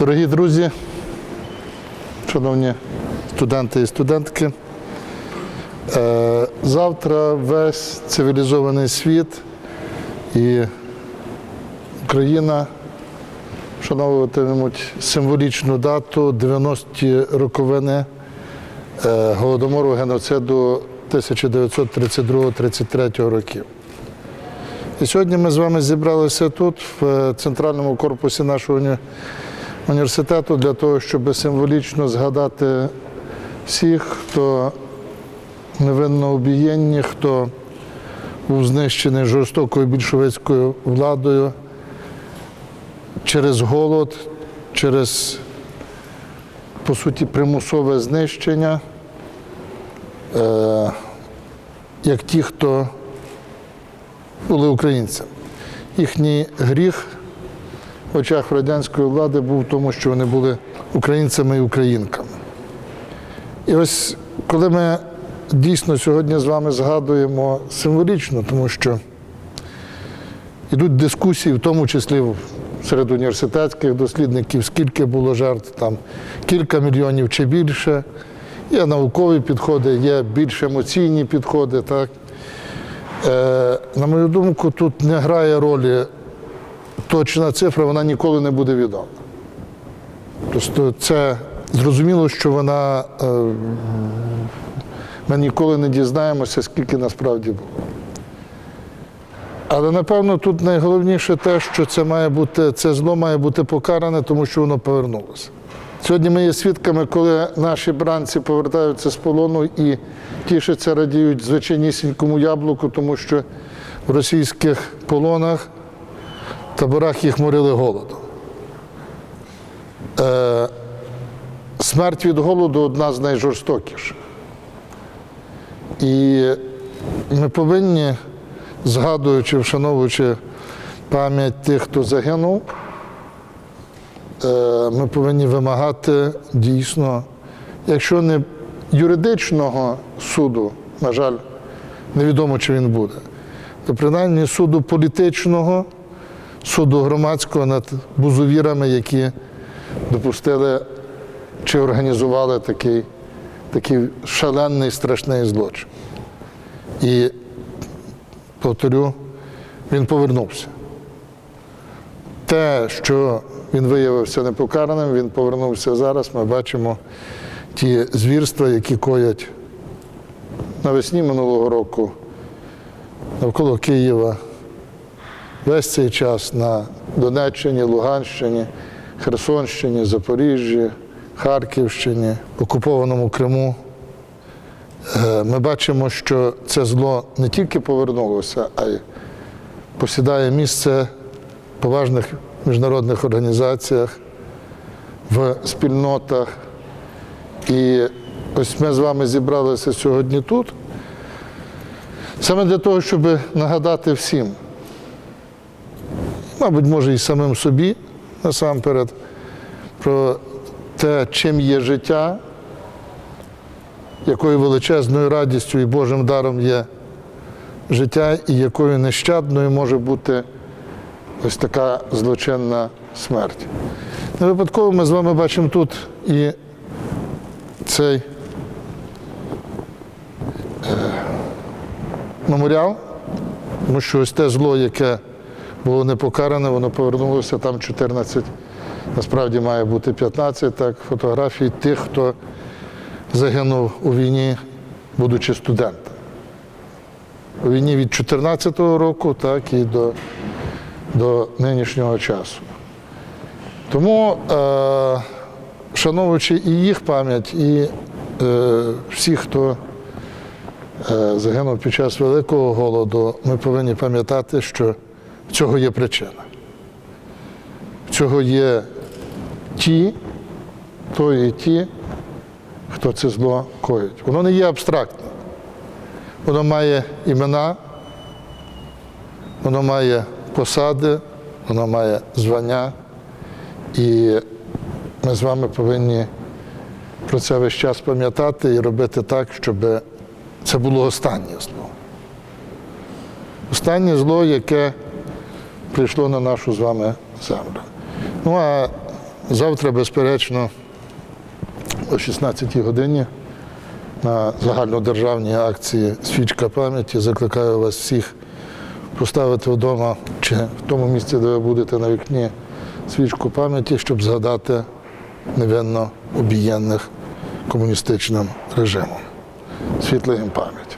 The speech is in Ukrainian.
Дорогі друзі, шановні студенти і студентки, е, завтра весь цивілізований світ і Україна вшановуватимуть символічну дату 90-ті роковини е, голодомору геноциду 1932-33 років. І сьогодні ми з вами зібралися тут, в е, центральному корпусі нашого уні- університету, для того, щоб символічно згадати всіх, хто невинно убієнні, хто був знищений жорстокою більшовицькою владою через голод, через, по суті, примусове знищення, е, як ті, хто були українцями. Їхній гріх очах радянської влади був в тому, що вони були українцями і українками. І ось коли ми дійсно сьогодні з вами згадуємо символічно, тому що йдуть дискусії, в тому числі серед університетських дослідників, скільки було жертв, там кілька мільйонів чи більше. Є наукові підходи, є більш емоційні підходи. Так? Е, на мою думку, тут не грає ролі точна цифра, вона ніколи не буде відома. Просто це зрозуміло, що вона е, ми ніколи не дізнаємося, скільки насправді було. Але напевно тут найголовніше те, що це має бути, це зло має бути покаране, тому що воно повернулося. Сьогодні ми є свідками, коли наші бранці повертаються з полону і тішаться, радіють звичайнісінькому яблуку, тому що в російських полонах, таборах їх морили голодом. Е, смерть від голоду одна з найжорстокіших. І ми повинні, згадуючи, вшановуючи пам'ять тих, хто загинув, е, ми повинні вимагати дійсно, якщо не юридичного суду, на жаль, невідомо, чи він буде, то принаймні суду політичного, суду громадського над бузовірами, які допустили чи організували такий, такий шалений страшний злочин. І повторю, він повернувся. Те, що він виявився непокараним, він повернувся зараз. Ми бачимо ті звірства, які коять навесні минулого року навколо Києва. Весь цей час на Донеччині, Луганщині, Херсонщині, Запоріжжі, Харківщині, окупованому Криму. Е, Ми бачимо, що це зло не тільки повернулося, а й посідає місце в поважних міжнародних організаціях, в спільнотах. І ось ми з вами зібралися сьогодні тут, саме для того, щоб нагадати всім, мабуть, може і самим собі насамперед, про те, чим є життя, якою величезною радістю і Божим даром є життя, і якою нещадною може бути ось така злочинна смерть. Не випадково ми з вами бачимо тут і цей е, меморіал, тому що ось те зло, яке було непокаране, воно повернулося там 14, насправді має бути 15 так, фотографій тих, хто загинув у війні, будучи студентом. У війні від 14-го року, так і до, до нинішнього часу. Тому, е, шановуючи і їх пам'ять, і е, всіх, хто е, загинув під час Великого голоду, ми повинні пам'ятати, що в цього є причина. В цього є ті, то і ті, хто це зло коїть. Воно не є абстрактним. Воно має імена, воно має посади, воно має звання. І ми з вами повинні про це весь час пам'ятати і робити так, щоб це було останнє зло. Останнє зло, яке прийшло на нашу з вами землю. Ну а завтра, безперечно, о 16-й годині на загальнодержавній акції Свічка пам'яті закликаю вас всіх поставити вдома чи в тому місці, де ви будете на вікні свічку пам'яті, щоб згадати невинно обієнних комуністичним режимом. Світла пам'ять.